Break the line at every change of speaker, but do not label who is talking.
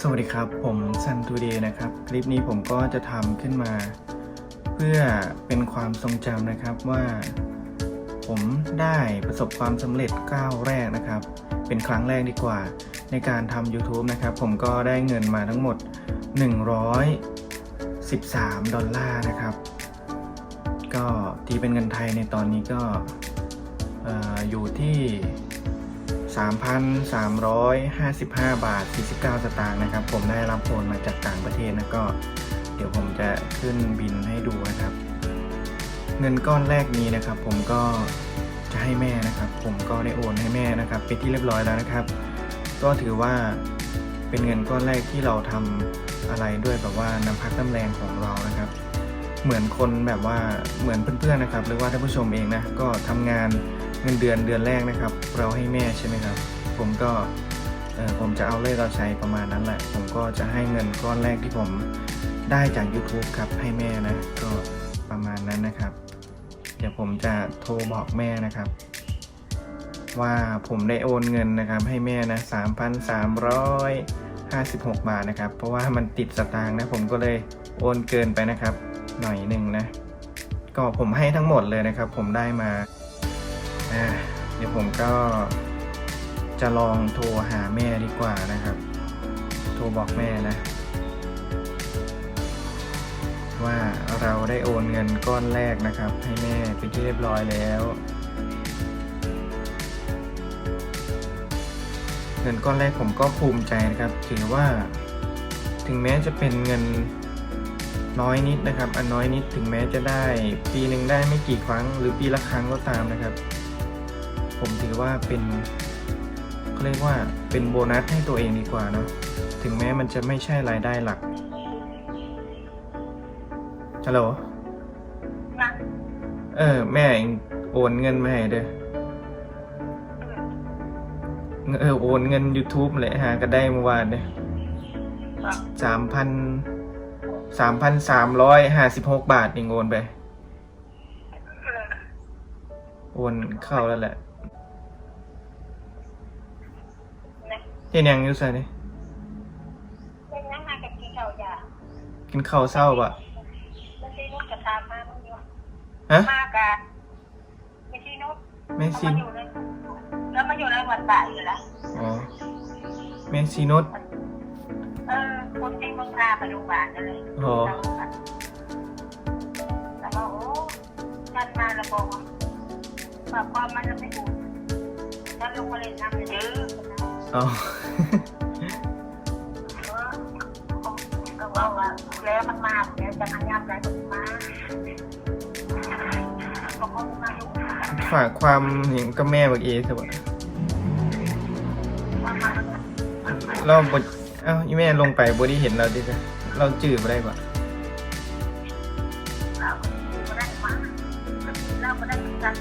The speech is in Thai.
สวัสดีครับ ผมซันทูเดย์นะครับ คลิปนี้ผมก็จะทำขึ้นมา เพื่อเป็นความทรงจำนะครับว่า ผมได้ประสบความสำเร็จก้าวแรกนะครับ เป็นครั้งแรกดีกว่า ในการทำ YouTube นะครับ ผมก็ได้เงินมาทั้งหมด 113 ดอลลาร์นะครับ ก็ตีเป็นเงินไทยในตอนนี้ก็อออยู่ที่ 3,355 บาท 49 สตางค์นะครับ ผมได้รับโอนมาจากต่างประเทศนะก็ เดี๋ยวผมจะขึ้นบินให้ดูนะครับ เงินก้อนแรกนี้นะครับ ผมก็จะให้แม่นะครับ ผมก็ได้โอนให้แม่นะครับ เป็นที่เรียบร้อยแล้วนะครับ ก็ถือว่าเป็นเงินก้อนแรกที่เราทำอะไรด้วยแบบว่าน้ำพักน้ำแรงของเรานะครับ เหมือนคนแบบว่าเหมือนเพื่อนๆนะครับ หรือว่าท่านผู้ชมเองนะก็ทำงาน เงินเดือนเดือนแรกนะครับ เราให้แม่ใช่ไหมครับ ผมก็ผมจะเอาเลขเราใช้ประมาณนั้นแหละ ผมก็จะให้เงินก้อนแรกที่ผมได้จาก YouTube ครับให้แม่นะก็ประมาณนั้นนะครับ เดี๋ยวผมจะโทรบอกแม่นะครับ ว่าผมได้โอนเงินนะครับ ให้แม่นะ3,356 บาทนะครับ เพราะว่ามันติดสตางค์นะ ผมก็เลยโอนเกินไปนะครับ หน่อยหนึ่งนะ ก็ผมให้ทั้งหมดเลยนะครับ ผมได้มา่าเดี๋ยวผมก็จะลองโทรหาแม่ดีกว่านะครับ โทรบอกแม่นะ ว่าเราได้โอนเงินก้อนแรกนะครับ ให้แม่เป็นที่เรียบร้อยแล้ว เงินก้อนแรกผมก็ภูมิใจนะครับ ถือว่าถึงแม้จะเป็นเงินน้อยนิดนะครับ อันน้อยนิดถึงแม้จะได้ ปีหนึ่งได้ไม่กี่ครั้ง หรือปีละครั้งก็ตามนะครับ ผมถือว่าเป็นเขาเรียกว่าเป็นโบนัสให้ตัวเองดีกว่าเนาะถึงแม้มันจะไม่ใช่รายได้หลักฮัลโหล
นะ
เออ แม่เองโอนเงินมาให้เด้อเออโอนเงิน YouTube เลยหาก็ได้เมื่อวานเนี่ยสามพันสามพันสามร้อยห้าสิบหกบาทเองโอนไป โอนเข้าแล้วแหละ
นะ
เฮ็ดหยังอยู่ใส่นี่
เป็นนั่งมากับกินข้าวยา
กินข้าวเศร้าปะ
ไม่ใช่นุชกระทามามึงอยู่
ฮะ
มากับไม่ใช่นุช
แม่ซิ
มานอยู่ในแล้วมาอยู่ในวันบ่ายอยู่แล้ว
อ๋อแม่ซีนุช
เออคนที่มึงพาไปโรงพยาบาลนั่นเลย
อ๋อ
แล้วก็โอ้มันมาแล้วบอกว่าแบบความมันจะไม่ถูกฉันลงมาเล่นน้ำเยอะ
อ๋อ
เออก็ว่าว่าแล้วมันมาแล้วจะขยับอะไรมันมาบอกว่ามึงมาดู
ฝากความเห็นกับแม่เมื่อกี้สิวะ
มามา
เราบดเอ้าอีแม่ลงไปบได้เห็นเราดิจ้ะเราจืดไปได้ปะ
เราก็ได้มาเราก็ได้กัน